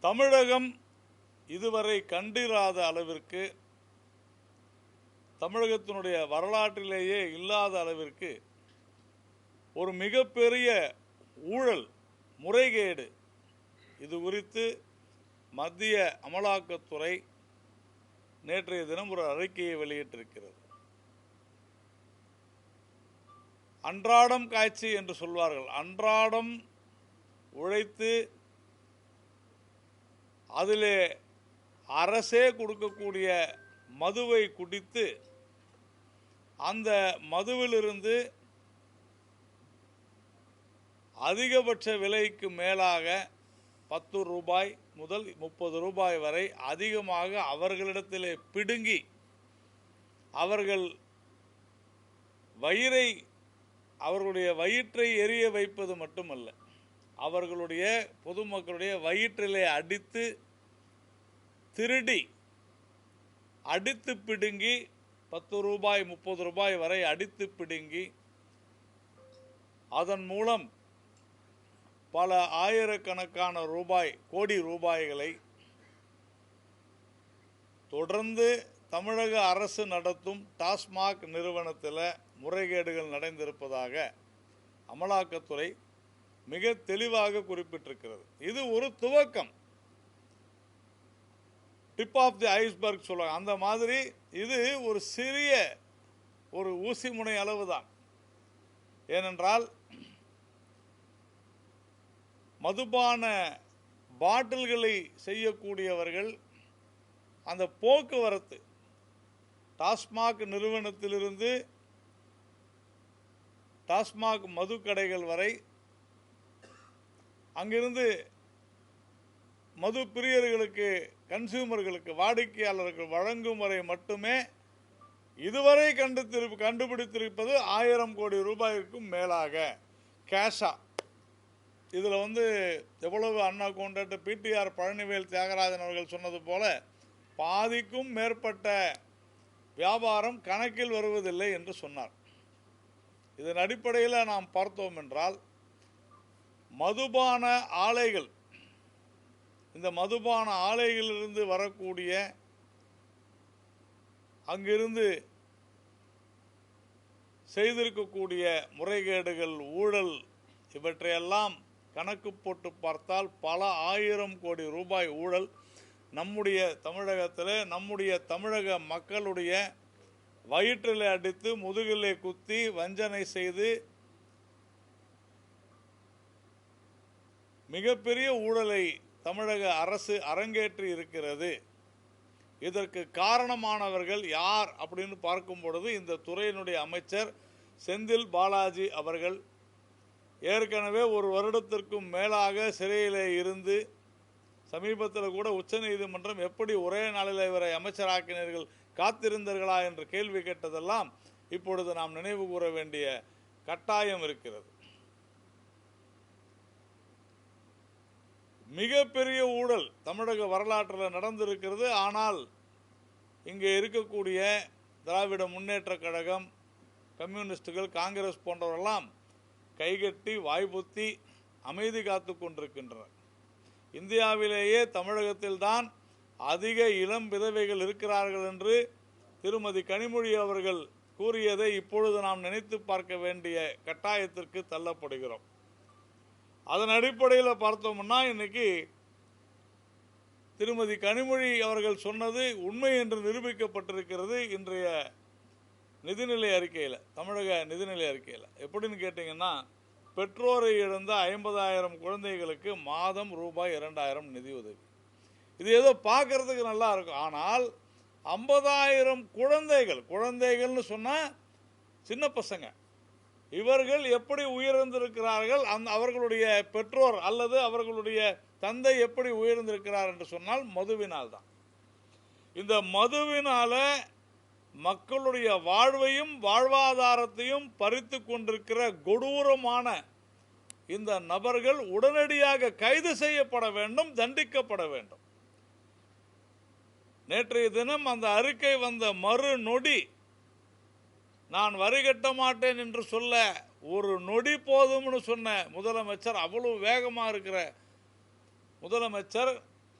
தமிழகம் இதுவரை கண்டிராத அளவிற்கு தமிழகத்தினுடைய வரலாற்றிலேயே இல்லாத அளவிற்கு ஒரு மிகப்பெரிய ஊழல் முறைகேடு இது குறித்து மத்திய அமலாக்கத்துறை நேற்றைய தினம் ஒரு அறிக்கையை வெளியிட்டிருக்கிறது. அன்றாடம் காய்ச்சி என்று சொல்வார்கள். அன்றாடம் உழைத்து அதில் அரசே கொடுக்கக்கூடிய மதுவை குடித்து அந்த மதுவிலிருந்து அதிகபட்ச விலைக்கு மேலாக பத்து ரூபாய் முதல் முப்பது ரூபாய் வரை அதிகமாக அவர்களிடத்திலே பிடுங்கி அவர்கள் வயிறை அவர்களுடைய வயிற்றை எரிய வைப்பது மட்டுமல்ல. அவர்களுடைய பொதுமக்களுடைய வயிற்றிலே அடித்து திருடி அடித்து பிடுங்கி பத்து ரூபாய் முப்பது ரூபாய் வரை அடித்து பிடுங்கி அதன் மூலம் பல ஆயிரக்கணக்கான ரூபாய் கோடி ரூபாய்களை தொடர்ந்து தமிழக அரசு நடத்தும் டாஸ்மாக் நிறுவனத்தில் முறைகேடுகள் நடந்திருப்பதாக அமலாக்கத்துறை மிக தெளிவாக குறிப்பிட்டிருக்கிறது. இது ஒரு துவக்கம். டிப் ஆஃப் தி ஐஸ்பர்க் சொல்லுவாங்க அந்த மாதிரி இது ஒரு சிறிய ஒரு ஊசி முனை அளவு தான் ஏனென்றால் மதுபான பாட்டில்களை செய்யக்கூடியவர்கள் அந்த போக்குவரத்து டாஸ்மாக் நிறுவனத்திலிருந்து டாஸ்மாக் மது கடைகள் வரை அங்கிருந்து மது பிரியர்களுக்கு கன்சியூமர்களுக்கு வாடிக்கையாளருக்கு வழங்கும் வரை மட்டுமே இதுவரை கண்டு கண்டுபிடித்திருப்பது ஆயிரம் கோடி ரூபாய்க்கும் மேலாக. கேஷா. இதில் வந்து எவ்வளவு அண்ணா கொண்டாட்டு பிடிஆர் பழனிவேல் தியாகராஜன் அவர்கள் சொன்னது போல பாதிக்கும் மேற்பட்ட வியாபாரம் கணக்கில் வருவதில்லை என்று சொன்னார். இதன் அடிப்படையில் நாம் பார்த்தோம் என்றால் மதுபான ஆலைகள் இந்த மதுபான ஆலைகளிலிருந்து வரக்கூடிய அங்கிருந்து செய்திருக்கக்கூடிய முறைகேடுகள் ஊழல் இவற்றையெல்லாம் கணக்கு போட்டு பார்த்தால் பல ஆயிரம் கோடி ரூபாய் ஊழல் நம்முடைய தமிழகத்தில் நம்முடைய தமிழக மக்களுடைய வயிற்றில் அடித்து முதுகிலே குத்தி வஞ்சனை செய்து மிகப்பெரிய ஊழலை தமிழக அரசு அரங்கேற்றி இருக்கிறது. இதற்கு காரணமானவர்கள் யார் அப்படின்னு பார்க்கும் பொழுது இந்த துறையினுடைய அமைச்சர் செந்தில் பாலாஜி அவர்கள். ஏற்கனவே ஒரு வருடத்திற்கும் மேலாக சிறையிலே இருந்து சமீபத்தில் கூட உச்சநீதிமன்றம் எப்படி ஒரே நாளில் இவரை அமைச்சராக்கினீர்கள் காத்திருந்தீர்களா என்று கேள்வி கேட்டதெல்லாம் இப்பொழுது நாம் நினைவு கூற வேண்டிய கட்டாயம் இருக்கிறது. மிகப்பெரிய ஊழல் தமிழக வரலாற்றில் நடந்திருக்கிறது. ஆனால் இங்கே இருக்கக்கூடிய திராவிட முன்னேற்ற கழகம் கம்யூனிஸ்டுகள் காங்கிரஸ் போன்றவரெல்லாம் கைகட்டி வாய்ப்புத்தி அமைதி காத்து கொண்டிருக்கின்றனர். இந்தியாவிலேயே தமிழகத்தில்தான் அதிக இளம் விதவைகள் இருக்கிறார்கள் என்று திருமதி கனிமொழி அவர்கள் கூறியதை இப்பொழுது நாம் நினைத்து பார்க்க வேண்டிய கட்டாயத்திற்கு தள்ளப்படுகிறோம். அதன் அடிப்படையில் பார்த்தோம்னா இன்னைக்கு திருமதி கனிமொழி அவர்கள் சொன்னது உண்மை என்று நிரூபிக்கப்பட்டிருக்கிறது இன்றைய நிதிநிலை அறிக்கையில் தமிழக நிதிநிலை அறிக்கையில். எப்படின்னு கேட்டிங்கன்னா பெற்றோரை இழந்த ஐம்பதாயிரம் குழந்தைகளுக்கு மாதம் ரூபாய் இரண்டாயிரம் நிதி உதவி. இது ஏதோ பார்க்கறதுக்கு நல்லா இருக்கும். ஆனால் ஐம்பதாயிரம் குழந்தைகள் குழந்தைகள்னு சொன்னால் சின்ன பசங்க. இவர்கள் எப்படி உயர்ந்திருக்கிறார்கள்? அந்த அவர்களுடைய பெற்றோர் அல்லது அவர்களுடைய தந்தை எப்படி உயர்ந்திருக்கிறார் என்று சொன்னால் மதுவினால் தான் இந்த மதுவினால மக்களுடைய வாழ்வையும் வாழ்வாதாரத்தையும் பறித்து கொண்டிருக்கிற கொடூரமான இந்த நபர்கள் உடனடியாக கைது செய்யப்பட வேண்டும் தண்டிக்கப்பட வேண்டும். நேற்றைய தினம் அந்த அறிக்கை வந்த மறு நொடி நான் வரி கட்ட மாட்டேன் என்று சொல்ல ஒரு நொடி போதும்னு சொன்ன முதலமைச்சர் அவ்வளவு வேகமாக இருக்கிற முதலமைச்சர்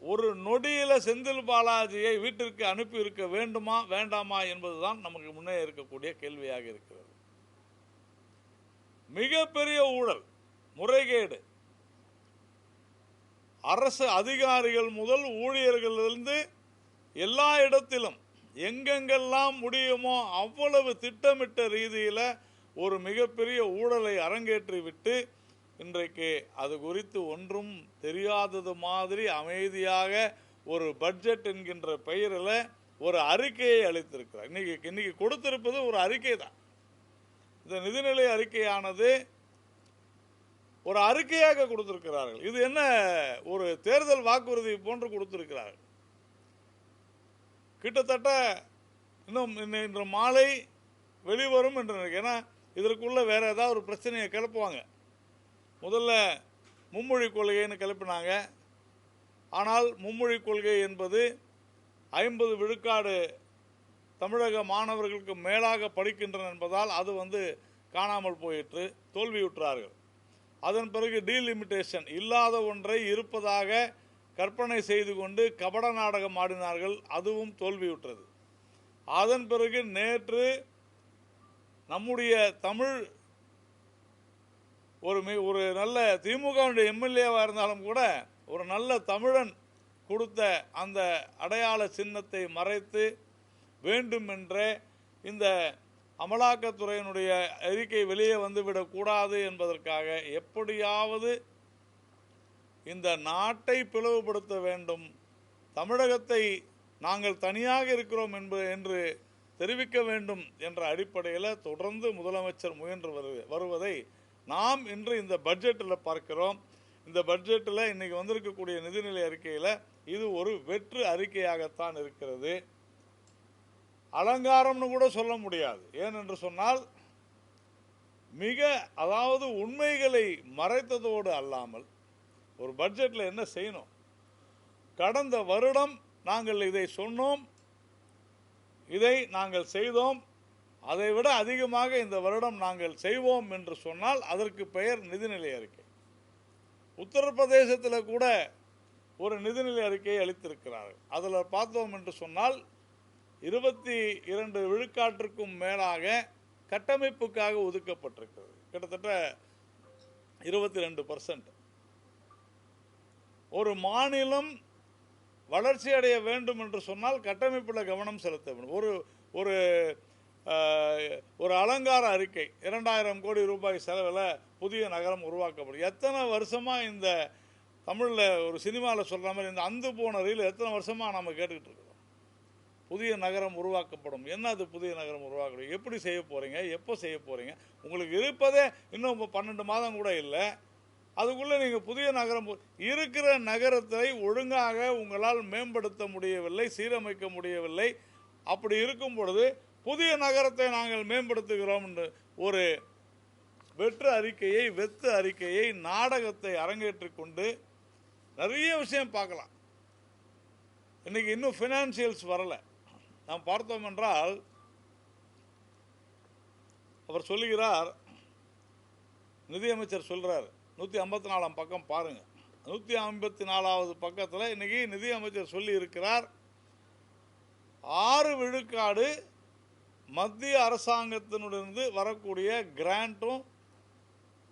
ஒரு நொடியில் செந்தில் பாலாஜியை வீட்டிற்கு அனுப்பி இருக்க வேண்டுமா வேண்டாமா என்பதுதான் நமக்கு முன்னே இருக்கக்கூடிய கேள்வியாக இருக்கிறது. மிகப்பெரிய ஊழல் முறைகேடு. அரசு அதிகாரிகள் முதல் ஊழியர்களிலிருந்து எல்லா இடத்திலும் எங்கெங்கெல்லாம் முடியுமோ அவ்வளவு திட்டமிட்ட ரீதியில் ஒரு மிகப்பெரிய ஊழலை அரங்கேற்றிவிட்டு இன்றைக்கு அது குறித்து ஒன்றும் தெரியாதது மாதிரி அமைதியாக ஒரு பட்ஜெட் என்கின்ற பெயரில் ஒரு அறிக்கையை அளித்திருக்கிறார். இன்னைக்கு இன்னைக்கு கொடுத்திருப்பது ஒரு அறிக்கை தான். இந்த நிதிநிலை அறிக்கையானது ஒரு அறிக்கையாக கொடுத்திருக்கிறார்கள். இது என்ன ஒரு தேர்தல் வாக்குறுதி போன்று கொடுத்திருக்கிறார்கள். கிட்டத்தட்ட இன்னும் இன்ன- இன்று மாலை வெளிவரும் என்று நினைக்கிறேன். ஏன்னா இதற்குள்ளே வேறு ஏதாவது ஒரு பிரச்சனையை கிளப்புவாங்க. முதல்ல மும்மொழி கொள்கைன்னு கிளப்பினாங்க. ஆனால் மும்மொழி கொள்கை என்பது ஐம்பது விழுக்காடு தமிழக மாணவர்களுக்கு மேலாக படிக்கின்றன என்பதால் அது வந்து காணாமல் போயிற்று தோல்வியுற்றார்கள். அதன் பிறகு டீலிமிட்டேஷன் இல்லாத ஒன்றை இருப்பதாக கற்பனை செய்து கொண்டு கபட நாடகம் ஆடினார்கள் அதுவும் தோல்வியுற்றது. அதன் பிறகு நேற்று நம்முடைய தமிழ் ஒரு மி ஒரு நல்ல திமுகவுடைய எம்எல்ஏவாக இருந்தாலும் கூட ஒரு நல்ல தமிழன் கொடுத்த அந்த அடையாள சின்னத்தை மறைத்து வேண்டுமென்றே இந்த அமலாக்கத்துறையினுடைய அறிக்கை வெளியே வந்துவிடக்கூடாது என்பதற்காக எப்படியாவது இந்த நாட்டை பிளவுபடுத்த வேண்டும். தமிழகத்தை நாங்கள் தனியாக இருக்கிறோம் என்பது என்று தெரிவிக்க வேண்டும் என்ற அடிப்படையில் தொடர்ந்து முதலமைச்சர் முயன்று வருவதை நாம் இன்று இந்த பட்ஜெட்டில் பார்க்கிறோம். இந்த பட்ஜெட்டில் இன்னைக்கு வந்திருக்கக்கூடிய நிதிநிலை அறிக்கையில் இது ஒரு வெற்று அறிக்கையாகத்தான் இருக்கிறது. அலங்காரம்னு கூட சொல்ல முடியாது. ஏனென்று சொன்னால் மிக அதாவது உண்மைகளை மறைத்ததோடு அல்லாமல் ஒரு பட்ஜெட்டில் என்ன செய்யணும்? கடந்த வருடம் நாங்கள் இதை சொன்னோம். இதை நாங்கள் செய்தோம். அதை விட அதிகமாக இந்த வருடம் நாங்கள் செய்வோம் என்று சொன்னால் அதற்கு பெயர் நிதிநிலை அறிக்கை. உத்தரப்பிரதேசத்தில் கூட ஒரு நிதிநிலை அறிக்கையை அளித்திருக்கிறார்கள். அதில் பார்த்தோம் என்று சொன்னால் இருபத்தி இரண்டு விழுக்காட்டிற்கும் மேலாக கட்டமைப்புக்காக ஒதுக்கப்பட்டிருக்கிறது. கிட்டத்தட்ட இருபத்தி ரெண்டு பர்சன்ட் ஒரு மாநிலம் வளர்ச்சி அடைய வேண்டும் என்று சொன்னால் கட்டமைப்பில் கவனம் செலுத்த வேண்டும். ஒரு ஒரு ஒரு அலங்கார அறிக்கை இரண்டாயிரம் கோடி ரூபாய் செலவில் புதிய நகரம் உருவாக்கப்படும். எத்தனை வருஷமாக இந்த தமிழில் ஒரு சினிமாவில் சொல்கிற மாதிரி இந்த அந்து போன ரயில் எத்தனை வருஷமாக நம்ம கேட்டுக்கிட்டு இருக்கிறோம்? புதிய நகரம் உருவாக்கப்படும். என்ன அது புதிய நகரம் உருவாக்கப்படும்? எப்படி செய்ய போகிறீங்க எப்போ செய்ய போகிறீங்க உங்களுக்கு இருப்பதே இன்னும் இப்போ பன்னெண்டு மாதம் கூட இல்லை. அதுக்குள்ளே நீங்கள் புதிய நகரம் போ- இருக்கிற நகரத்தை ஒழுங்காக உங்களால் மேம்படுத்த முடியவில்லை சீரமைக்க முடியவில்லை. அப்படி இருக்கும் பொழுது புதிய நகரத்தை நாங்கள் மேம்படுத்துகிறோம் என்று ஒரு வெற்று அறிக்கையை வெத்து அறிக்கையை நாடகத்தை அரங்கேற்றி கொண்டு நிறைய விஷயம் பார்க்கலாம். இன்னைக்கு இன்னும் ஃபினான்சியல்ஸ் வரலை. நாம் பார்த்தோம் என்றால் அவர் சொல்லுகிறார் நிதியமைச்சர் சொல்கிறார் நூற்றி ஐம்பத்தி நாலாம் பக்கம் பாருங்கள் நூற்றி ஐம்பத்தி நாலாவது பக்கத்தில் இன்னைக்கு நிதியமைச்சர் சொல்லியிருக்கிறார் ஆறு விழுக்காடு மத்திய அரசாங்கத்தினுடையிருந்து வரக்கூடிய கிராண்ட்டும்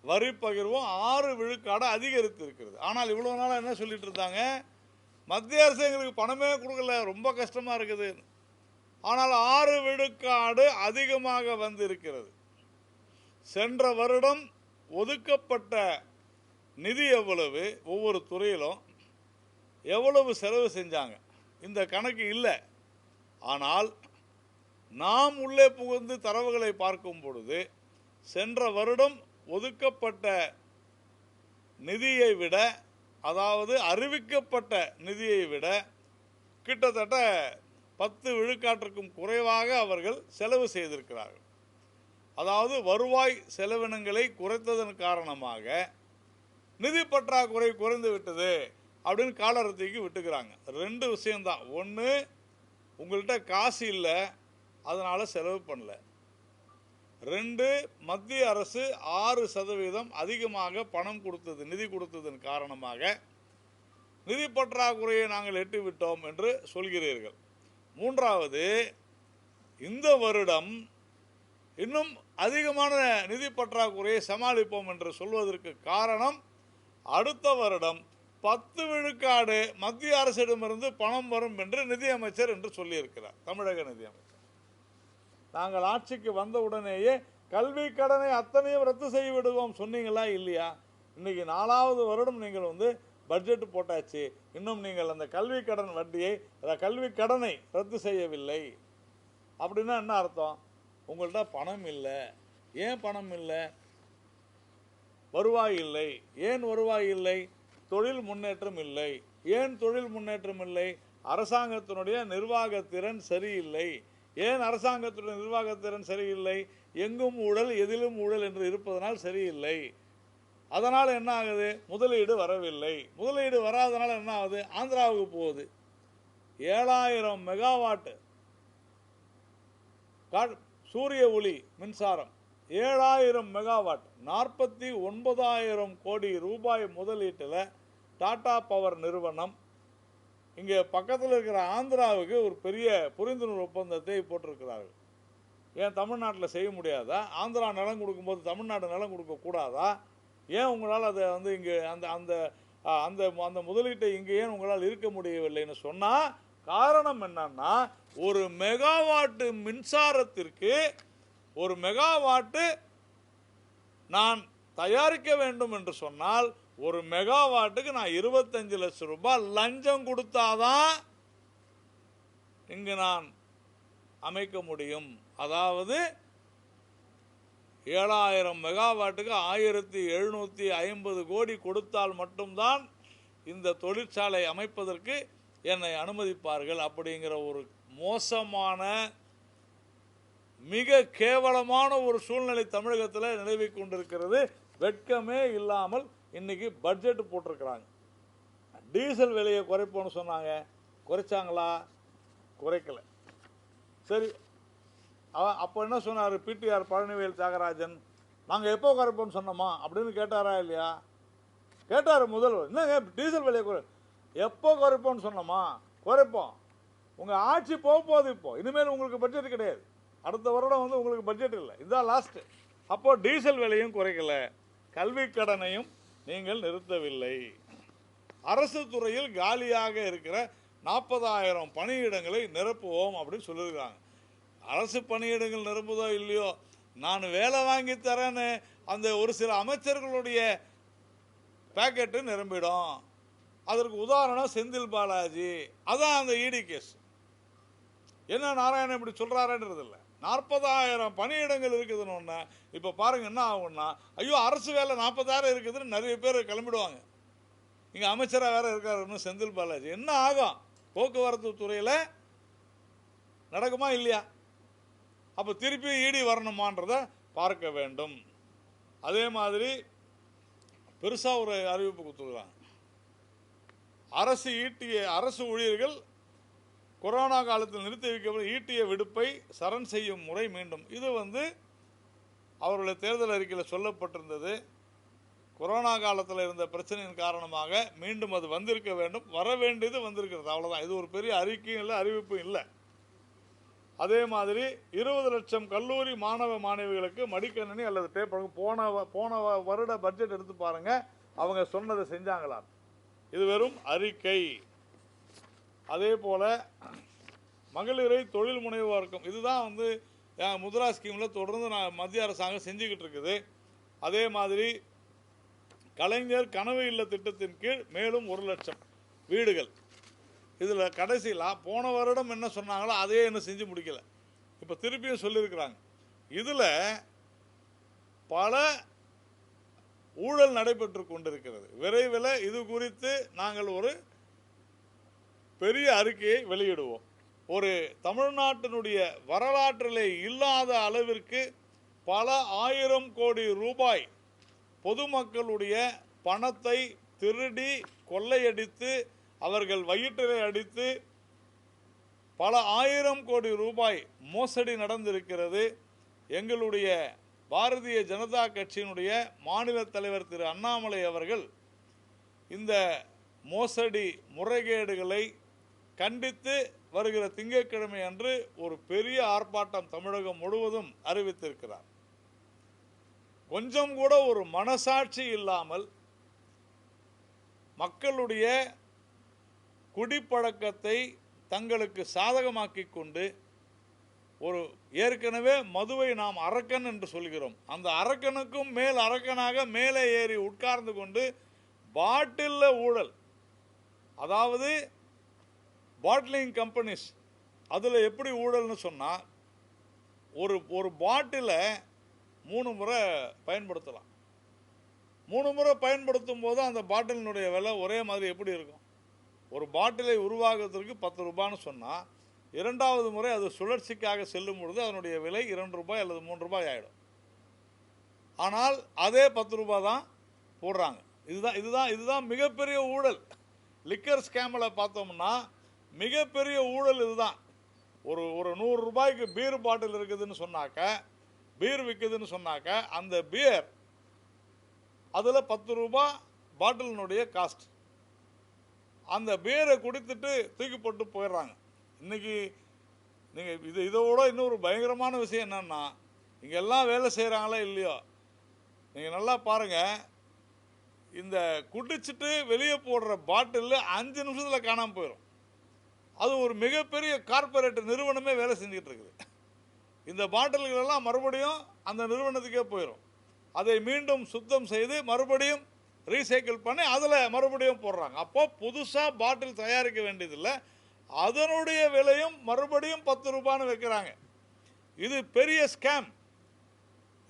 வரி பகிர்வும் ஆறு விழுக்காடு அதிகரித்து இருக்கிறது ஆனால் இவ்வளோ நாளாக என்ன சொல்லிட்டு இருந்தாங்க? மத்திய அரசு எங்களுக்கு பணமே கொடுக்கல ரொம்ப கஷ்டமாக இருக்குது. ஆனால் ஆறு விழுக்காடு அதிகமாக வந்து இருக்கிறது சென்ற வருடம் ஒதுக்கப்பட்ட நிதி எவ்வளவு ஒவ்வொரு துறையிலும் எவ்வளவு செலவு செஞ்சாங்க? இந்த கணக்கு இல்லை. ஆனால் நாம் உள்ளே புகுந்து தரவுகளை பார்க்கும் பொழுது சென்ற வருடம் ஒதுக்கப்பட்ட நிதியை விட அதாவது அறிவிக்கப்பட்ட நிதியை விட கிட்டத்தட்ட பத்து விழுக்காட்டிற்கும் குறைவாக அவர்கள் செலவு செய்திருக்கிறார்கள். அதாவது வருவாய் செலவினங்களை குறைத்ததன் காரணமாக நிதி பற்றாக்குறை குறைந்து விட்டது அப்படின்னு காலரத்திக்கு விட்டுக்கிறாங்க. ரெண்டு விஷயம்தான். ஒன்று உங்கள்கிட்ட காசு இல்லை அதனால் செலவு பண்ணல. ரெண்டு மத்திய அரசு ஆறு சதவீதம் அதிகமாக பணம் கொடுத்தது நிதி கொடுத்ததன் காரணமாக நிதி பற்றாக்குறையை நாங்கள் எட்டிவிட்டோம் என்று சொல்கிறீர்கள். மூன்றாவது இந்த வருடம் இன்னும் அதிகமான நிதி பற்றாக்குறையை சமாளிப்போம் என்று சொல்வதற்கு காரணம் அடுத்த வருடம் பத்து விழுக்காடு மத்திய அரசிடமிருந்து பணம் வரும் என்று நிதியமைச்சர் என்று சொல்லியிருக்கிறார். தமிழக நிதியமைச்சர். நாங்கள் ஆட்சிக்கு வந்த உடனேயே கல்வி கடனை அத்தனையும் ரத்து செய்து விடுவோம் சொன்னீங்களா இல்லையா? இன்னைக்கு நாலாவது வருடம் நீங்கள் வந்து பட்ஜெட் போட்டாச்சு. இன்னும் நீங்கள் அந்த கல்வி கடன் வட்டியை அதாவது கல்வி கடனை ரத்து செய்யவில்லை. அப்படின்னா என்ன அர்த்தம்? உங்கள்கிட்ட பணம் இல்லை. ஏன் பணம் இல்லை? வருவாய் இல்லை ஏன் வருவாய் இல்லை தொழில் முன்னேற்றம் இல்லை. ஏன் தொழில் முன்னேற்றம் இல்லை? அரசாங்கத்தினுடைய நிர்வாகத்திறன் சரியில்லை. ஏன் அரசாங்கத்துடைய நிர்வாகத்திறன் சரியில்லை? எங்கும் ஊழல் எதிலும் ஊழல் என்று இருப்பதனால் சரியில்லை. அதனால் என்ன ஆகுது? முதலீடு வரவில்லை. முதலீடு வராதனால் என்ன ஆகுது? ஆந்திராவுக்கு போகுது. ஏழாயிரம் மெகாவாட்டு கா- சூரிய ஒளி மின்சாரம். ஏழாயிரம் மெகாவாட் நாற்பத்தி ஒன்பதாயிரம் கோடி ரூபாய் முதலீட்டில் டாடா பவர் நிறுவனம் இங்கே பக்கத்தில் இருக்கிற ஆந்திராவுக்கு ஒரு பெரிய புரிந்துணர்வு ஒப்பந்தத்தை போட்டிருக்கிறார்கள். ஏன் தமிழ்நாட்டில் செய்ய முடியாதா? ஆந்திரா நிலம் கொடுக்கும்போது தமிழ்நாடு நிலம் கொடுக்கக்கூடாதா ஏன் உங்களால் அதை வந்து இங்கே அந்த அந்த அந்த அந்த முதலீட்டை இங்கே ஏன் உங்களால் இருக்க முடியவில்லைன்னு சொன்னால் காரணம் என்னன்னா ஒரு மெகாவாட்டு மின்சாரத்திற்கு ஒரு மெகாவாட்டு நான் தயாரிக்க வேண்டும் என்று சொன்னால் ஒரு மெகாவாட்டுக்கு நான் இருபத்தஞ்சு லட்சம் ரூபாய் லஞ்சம் கொடுத்தாதான் இங்கு நான் அமைக்க முடியும். அதாவது ஏழாயிரம் மெகாவாட்டுக்கு ஆயிரத்தி எழுநூற்றி ஐம்பது கோடி கொடுத்தால் மட்டும்தான் இந்த தொழிற்சாலை அமைப்பதற்கு என்னை அனுமதிப்பார்கள். அப்படிங்கிற ஒரு மோசமான மிக கேவலமான ஒரு சூழ்நிலை தமிழகத்தில் நிலவி கொண்டிருக்கிறது. வெட்கமே இல்லாமல் இன்னைக்கு பட்ஜெட் போட்டிருக்கிறாங்க. டீசல் விலையை குறைப்போம்னு சொன்னாங்க. குறைச்சாங்களா? குறைக்கல. சரி. அவ- அப்போ என்ன சொன்னார்? பிடிஆர் பழனிவேல் தியாகராஜன் நாங்கள் எப்போ குறைப்போம்னு சொன்னோமா? அப்படின்னு கேட்டாரா இல்லையா? கேட்டார் முதல்வர். என்னங்க? டீசல் விலையை குறை எப்போ குறைப்போம்னு சொன்னோமா? குறைப்போம். உங்கள் ஆட்சி போக போகுது இப்போ. இனிமேல் உங்களுக்கு பட்ஜெட் கிடையாது. அடுத்த வருடம் வந்து உங்களுக்கு பட்ஜெட் இல்லை. இதுதான் லாஸ்ட்டு அப்போது டீசல் விலையும் குறைக்கல. கல்வி கடனையும் நீங்கள் நிறுத்தவில்லை. அரசு துறையில் காலியாக இருக்கிற நாற்பதாயிரம் பணியிடங்களை நிரப்புவோம் அப்படின்னு சொல்லியிருக்காங்க. அரசு பணியிடங்கள் நிரப்புதோ இல்லையோ நான் வேலை வாங்கி தரேன்னு அந்த ஒரு சில அமைச்சர்களுடைய பேக்கெட்டு நிரம்பிடும். அதற்கு உதாரணம் செந்தில் பாலாஜி. அதான் அந்த இடி கேஸ் என்ன நாராயணன் இப்படி சொல்கிறாரன்றது இல்லை நாற்பதாயிரம் பணியிடங்கள் இருக்குதுன்னு ஒன்று இப்போ பாருங்க என்ன ஆகும்னா ஐயோ அரசு வேலை நாற்பதாயிரம் இருக்குதுன்னு நிறைய பேர் கிளம்பிடுவாங்க. இங்கே அமைச்சராக வேறு இருக்காருன்னு செந்தில் பாலாஜி. என்ன ஆகும்? போக்குவரத்து துறையில் நடக்குமா இல்லையா? அப்போ திருப்பி ஈடி வரணுமான்றத பார்க்க வேண்டும். அதே மாதிரி பெருசாக ஒரு அறிவிப்பு கொடுத்துருக்குறாங்க அரசு ஈட்டிய அரசு ஊழியர்கள் கொரோனா காலத்தில் நிறுத்தி வைக்கப்பட்ட ஈட்டிய விடுப்பை சரண் செய்யும் முறை மீண்டும். இது வந்து அவருடைய தேர்தல் அறிக்கையில் சொல்லப்பட்டிருந்தது. கொரோனா காலத்தில் இருந்த பிரச்சனையின் காரணமாக மீண்டும் அது வந்திருக்க வேண்டும். வர வேண்டியது வந்திருக்கிறது. அவ்வளோதான் இது ஒரு பெரிய அறிக்கையும் இல்லை அறிவிப்பும் இல்லை. அதே மாதிரி இருபது லட்சம் கல்லூரி மாணவ மாணவிகளுக்கு மடிக்கணினி அல்லது பேப்பர் போன போன வருட பட்ஜெட் எடுத்து பாருங்கள் அவங்க சொன்னதை செஞ்சாங்களா இது வெறும் அறிக்கை. அதே போல் மகளிரை தொழில் முனைவோருக்கும் இதுதான் வந்து அஹ், முத்ரா ஸ்கீமில் தொடர்ந்து நான் மத்திய அரசாங்கம் செஞ்சுக்கிட்டு இருக்குது. அதே மாதிரி கலைஞர் கனவு இல்ல திட்டத்தின் கீழ் மேலும் ஒரு லட்சம் வீடுகள். இதில் கடைசியில் போன வருடம் என்ன சொன்னாங்களோ அதே என்ன செஞ்சு முடிக்கல. இப்போ திருப்பியும் சொல்லியிருக்கிறாங்க. இதில் பல ஊழல் நடைபெற்று கொண்டிருக்கிறது. விரைவில் இது குறித்து நாங்கள் ஒரு பெரிய அறிக்கையை வெளியிடுவோம். ஒரு தமிழ்நாட்டினுடைய வரலாற்றிலே இல்லாத அளவிற்கு பல ஆயிரம் கோடி ரூபாய் பொதுமக்களுடைய பணத்தை திருடி கொள்ளையடித்து அவர்கள் வயிற்றிலே அடித்து பல ஆயிரம் கோடி ரூபாய் மோசடி நடந்திருக்கிறது. எங்களுடைய பாரதிய ஜனதா கட்சியினுடைய மாநில தலைவர் திரு அண்ணாமலை அவர்கள் இந்த மோசடி முறைகேடுகளை கண்டித்து வருகிற திங்கட்கிழமை அன்று ஒரு பெரிய ஆர்ப்பாட்டம் தமிழகம் முழுவதும் அறிவித்திருக்கிறார். கொஞ்சம் கூட ஒரு மனசாட்சி இல்லாமல் மக்களுடைய குடிப்பழக்கத்தை தங்களுக்கு சாதகமாக்கி கொண்டு ஒரு ஏற்கனவே மதுவை நாம் அரக்கன் என்று சொல்கிறோம். அந்த அரக்கனுக்கும் மேல் அரக்கனாக மேலே ஏறி உட்கார்ந்து கொண்டு பாட்டிலில் ஊழல் அதாவது பாட்லிங் கம்பெனிஸ் அதில் எப்படி ஊழல்னு சொன்னால் ஒரு ஒரு பாட்டிலை மூணு முறை பயன்படுத்தலாம். மூணு முறை பயன்படுத்தும் போது அந்த பாட்டிலினுடைய விலை ஒரே மாதிரி எப்படி இருக்கும்? ஒரு பாட்டிலை உருவாகிறதுக்கு பத்து ரூபான்னு சொன்னால் இரண்டாவது முறை அது சுழற்சிக்காக செல்லும் பொழுது அதனுடைய விலை இரண்டு ரூபாய் அல்லது மூன்று ரூபாய் ஆகிடும் ஆனால் அதே பத்து ரூபாய் தான் போடுறாங்க. இதுதான் இதுதான் இதுதான் மிகப்பெரிய ஊழல். லிக்கர் ஸ்கேமில் பார்த்தோம்னா மிகப்பெரிய ஊழல் இதுதான். ஒரு ஒரு நூறு ரூபாய்க்கு பீர் பாட்டில் இருக்குதுன்னு சொன்னாக்க பீர் விற்குதுன்னு சொன்னாக்க அந்த பியர் அதில் பத்து ரூபாய் பாட்டிலினுடைய காஸ்ட் அந்த பியரை குடித்துட்டு தூக்கி போட்டு போயிடுறாங்க. இன்னைக்கு நீங்கள் இது இதோட இன்னொரு பயங்கரமான விஷயம் என்னன்னா இங்க எல்லாம் வேலை செய்கிறாங்களா இல்லையோ? நீங்கள் நல்லா பாருங்கள் இந்த குடிச்சிட்டு வெளியே போடுற பாட்டில் அஞ்சு நிமிஷத்தில் காணாமல் போயிடும் அது ஒரு மிகப்பெரிய கார்பரேட் நிறுவனமே வேலை செஞ்சுக்கிட்டு இருக்குது. இந்த பாட்டில்களெல்லாம் மறுபடியும் அந்த நிறுவனத்துக்கே போயிடும் அதை மீண்டும் சுத்தம் செய்து மறுபடியும் ரீசைக்கிள் பண்ணி அதில் மறுபடியும் போடுறாங்க. அப்போது புதுசாக பாட்டில் தயாரிக்க வேண்டியதில்லை. அதனுடைய விலையும் மறுபடியும் பத்து ரூபான்னு வைக்கிறாங்க. இது பெரிய ஸ்கேம்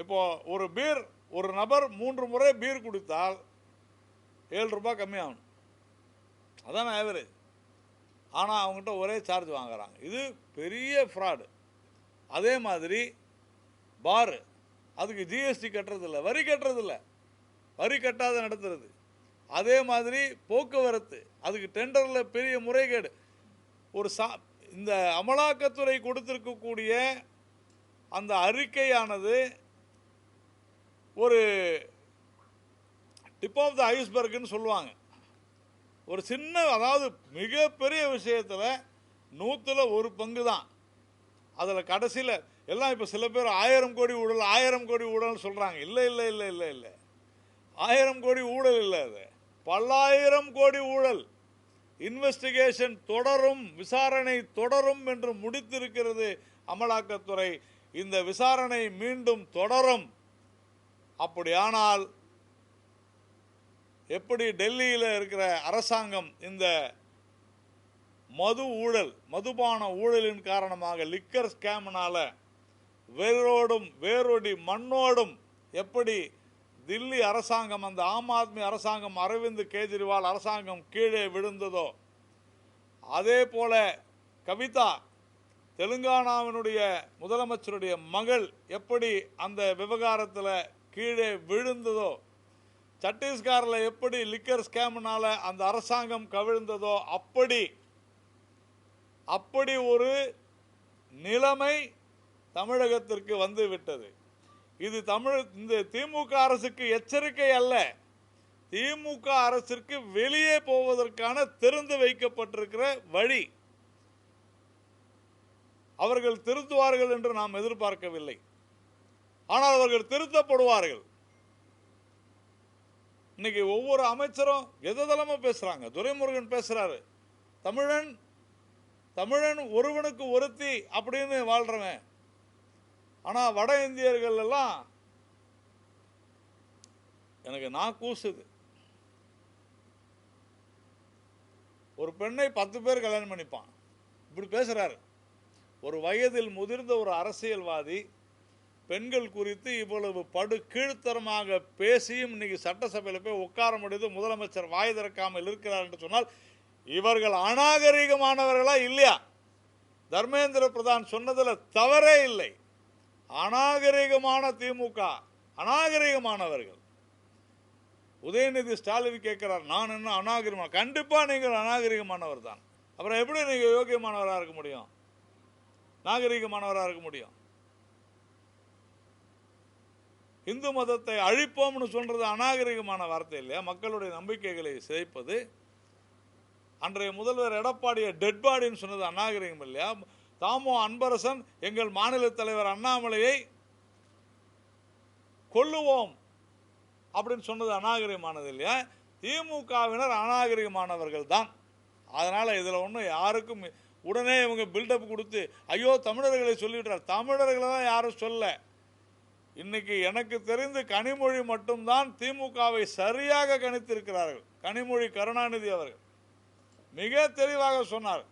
இப்போது ஒரு பீர் ஒரு நபர் மூன்று முறை பீர் குடித்தால் ஏழு ரூபாய் கம்மியாகணும். அதான் ஆவரேஜ் ஆனால் அவங்ககிட்ட ஒரே சார்ஜ் வாங்குறாங்க. இது பெரிய ஃப்ராடு அதே மாதிரி பாரு அதுக்கு ஜிஎஸ்டி கட்டுறதில்ல வரி கட்டுறதில்ல. வரி கட்டாத நடத்துறது. அதே மாதிரி போக்குவரத்து அதுக்கு டெண்டரில் பெரிய முறைகேடு. ஒரு சா இந்த அமலாக்கத்துறை கொடுத்துருக்கக்கூடிய அந்த அறிக்கையானது ஒரு டிப் ஆஃப் த ஐஸ்பர்க்குன்னு சொல்லுவாங்க. ஒரு சின்ன அதாவது மிகப்பெரிய விஷயத்தில் நூற்றில் ஒரு பங்கு தான் அதில் கடைசியில் எல்லாம் இப்போ சில பேர் ஆயிரம் கோடி ஊழல் ஆயிரம் கோடி ஊழல்னு சொல்கிறாங்க இல்லை இல்லை இல்லை இல்லை இல்லை. ஆயிரம் கோடி ஊழல் இல்லை அது. பல்லாயிரம் கோடி ஊழல். இன்வெஸ்டிகேஷன் தொடரும் விசாரணை தொடரும் என்று முடித்திருக்கிறது அமலாக்கத்துறை. இந்த விசாரணை மீண்டும் தொடரும். அப்படியானால் எப்படி டெல்லியில் இருக்கிற அரசாங்கம் இந்த மது ஊழல் மதுபான ஊழலின் காரணமாக லிக்கர் ஸ்கேம்னால வேரோடும் வேரோடி மண்ணோடும் எப்படி தில்லி அரசாங்கம் அந்த ஆம் ஆத்மி அரசாங்கம் அரவிந்த் கெஜ்ரிவால் அரசாங்கம் கீழே விழுந்ததோ அதே போல கவிதா தெலுங்கானாவினுடைய முதலமைச்சருடைய மகள் எப்படி அந்த விவகாரத்தில் கீழே விழுந்ததோ சத்தீஸ்கரில் எப்படி லிக்கர் ஸ்கேம்னால அந்த அரசாங்கம் கவிழ்ந்ததோ அப்படி அப்படி ஒரு நிலைமை தமிழகத்திற்கு வந்து விட்டது. இது தமிழ் இந்த திமுக அரசுக்கு எச்சரிக்கை அல்ல. திமுக அரசிற்கு வெளியே போவதற்கான திறந்து வைக்கப்பட்டிருக்கிற வழி. அவர்கள் திருத்துவார்கள் என்று நாம் எதிர்பார்க்கவில்லை. ஆனால் அவர்கள் திருத்தப்படுவார்கள். இன்னைக்கு ஒவ்வொரு அமைச்சரும் எததளமா பேசுறாங்க? துரைமுருகன் பேசுறாரு. தமிழன் தமிழன் ஒருவனுக்கு ஒருத்தி அப்படின்னு வாழ்றவன். ஆனா வட இந்தியர்கள் எல்லாம் எனக்கு நான் கூசுது. ஒரு பெண்ணை பத்து பேர் கல்யாணம் பண்ணிப்பான். இப்படி பேசுறாரு. ஒரு வயதில் முதிர்ந்த ஒரு அரசியல்வாதி பெண்கள் குறித்து இவ்வளவு படு கீழ்த்தரமாக பேசியும் இன்னைக்கு சட்டசபையில் போய் உட்கார முடியுது. முதலமைச்சர் வாய் திறக்காமல் இருக்கிறார் என்று சொன்னால் இவர்கள் அநாகரிகமானவர்களா இல்லையா? தர்மேந்திர பிரதான் சொன்னதில் தவறே இல்லை. அநாகரிகமான திமுக அநாகரிகமானவர்கள். உதயநிதி ஸ்டாலின் கேட்கிறார் நான் என்ன அநாகரிகமான கண்டிப்பாக நீங்கள் அநாகரிகமானவர் தான் அப்புறம் எப்படி நீங்கள் யோகியமானவராக இருக்க முடியும்? நாகரிகமானவராக இருக்க முடியும்? இந்து மதத்தை அழிப்போம்னு சொல்றது அநாகரிகமான வார்த்தை இல்லையா? மக்களுடைய நம்பிக்கைகளை சிதைப்பது. அன்றைய முதல்வர் எடப்பாடியை டெட் பாடின்னு சொன்னது அநாகரிகம் இல்லையா? தாமோ அன்பரசன் எங்கள் மாநில தலைவர் அண்ணாமலையை கொல்லுவோம் அப்படின்னு சொன்னது அநாகரிகமானது இல்லையா? திமுகவினர் அநாகரிகமானவர்கள் தான் அதனால் இதில் ஒன்றும் யாருக்கும் உடனே இவங்க பில்டப் கொடுத்து ஐயோ தமிழர்களை சொல்லிவிட்டார். தமிழர்களை தான் யாரும் சொல்ல இன்னைக்கு எனக்கு தெரிந்து கனிமொழி மட்டும்தான் திமுகவை சரியாக கணித்திருக்கிறார்கள். கனிமொழி கருணாநிதி அவர்கள். மிக தெளிவாக சொன்னார்.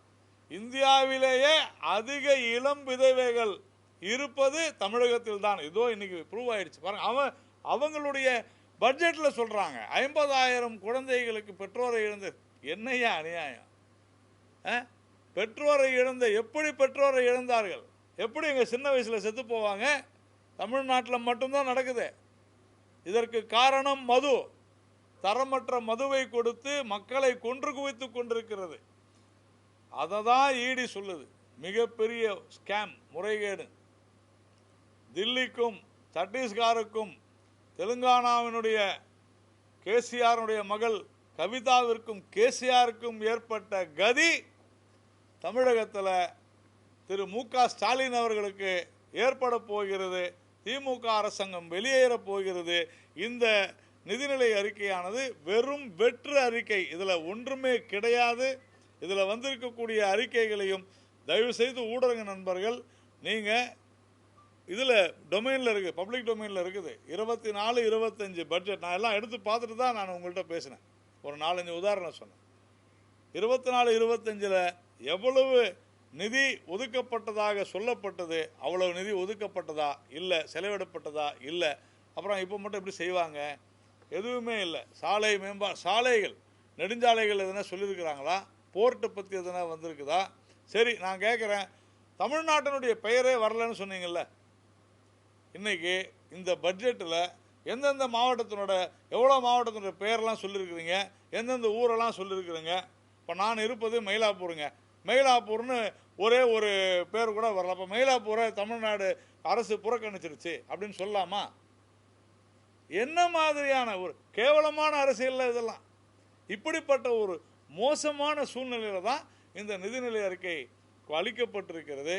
இந்தியாவிலேயே அதிக இளம் விதவைகள் இருப்பது தமிழகத்தில் தான் இதோ இன்னைக்கு ப்ரூவ் ஆயிடுச்சு. பாருங்க அவன் அவங்களுடைய பட்ஜெட்டில் சொல்றாங்க. ஐம்பதாயிரம் குழந்தைகளுக்கு பெற்றோரை இழந்த என்னையா அநியாயம்? ஆ? பெற்றோரை இழந்த எப்படி பெற்றோரை இழந்தார்கள்? எப்படி எங்கள் சின்ன வயசில் செத்து போவாங்க? தமிழ்நாட்டில் மட்டும்தான் நடக்குது. இதற்கு காரணம் மது. தரமற்ற மதுவை கொடுத்து மக்களை கொன்று குவித்து கொண்டிருக்கிறது. அதை தான் ஈடி சொல்லுது. மிகப்பெரிய ஸ்கேம் முறைகேடு. தில்லிக்கும் சத்தீஸ்கருக்கும் தெலுங்கானாவினுடைய கேசிஆருடைய மகள் கவிதாவிற்கும் கேசிஆருக்கும் ஏற்பட்ட கதி தமிழகத்தில் திரு மு க ஸ்டாலின் அவர்களுக்கு ஏற்பட போகிறது. திமுக அரசாங்கம் வெளியேறப் போகிறது. இந்த நிதிநிலை அறிக்கையானது வெறும் வெற்று அறிக்கை. இதில் ஒன்றுமே கிடையாது. இதில் வந்திருக்கக்கூடிய அறிக்கைகளையும் தயவு செய்து ஊடக நண்பர்கள் நீங்கள் இதில் டொமைனில் இருக்குது பப்ளிக் டொமைனில் இருக்குது. இருபத்தி நாலு இருபத்தஞ்சு பட்ஜெட் நான் எல்லாம் எடுத்து பார்த்துட்டு தான் நான் உங்கள்கிட்ட பேசினேன். ஒரு நாலஞ்சு உதாரணம் சொன்னேன். இருபத்தி நாலு இருபத்தஞ்சில் எவ்வளவு நிதி ஒதுக்கப்பட்டதாக சொல்லப்பட்டது. அவ்வளவு நிதி ஒதுக்கப்பட்டதா? இல்லை. செலவிடப்பட்டதா? இல்லை. அப்புறம் இப்போ மட்டும் எப்படி செய்வாங்க? எதுவுமே இல்லை. சாலை மேம்பா சாலைகள் நெடுஞ்சாலைகள் எதனா சொல்லியிருக்கிறாங்களா? போர்ட்டை பற்றி எதனா வந்திருக்குதா? சரி நான் கேட்குறேன் தமிழ்நாட்டினுடைய பெயரே வரலன்னு சொன்னீங்கல்ல? இன்னைக்கு இந்த பட்ஜெட்டில் எந்தெந்த மாவட்டத்தினோட எவ்வளோ மாவட்டத்தினோட பெயரெல்லாம் சொல்லியிருக்கிறீங்க எந்தெந்த ஊரெல்லாம் சொல்லியிருக்கிறீங்க இப்போ நான் இருப்பது மயிலாப்பூருங்க. மயிலாப்பூர்னு ஒரே ஒரு பேர் கூட வரல. அப்போ மயிலாப்பூரை தமிழ்நாடு அரசு புறக்கணிச்சிருச்சு அப்படின்னு சொல்லலாமா? என்ன மாதிரியான ஒரு கேவலமான அரசியலில் இதெல்லாம். இப்படிப்பட்ட ஒரு மோசமான சூழ்நிலையில தான் இந்த நிதிநிலை அறிக்கை அளிக்கப்பட்டிருக்கிறது.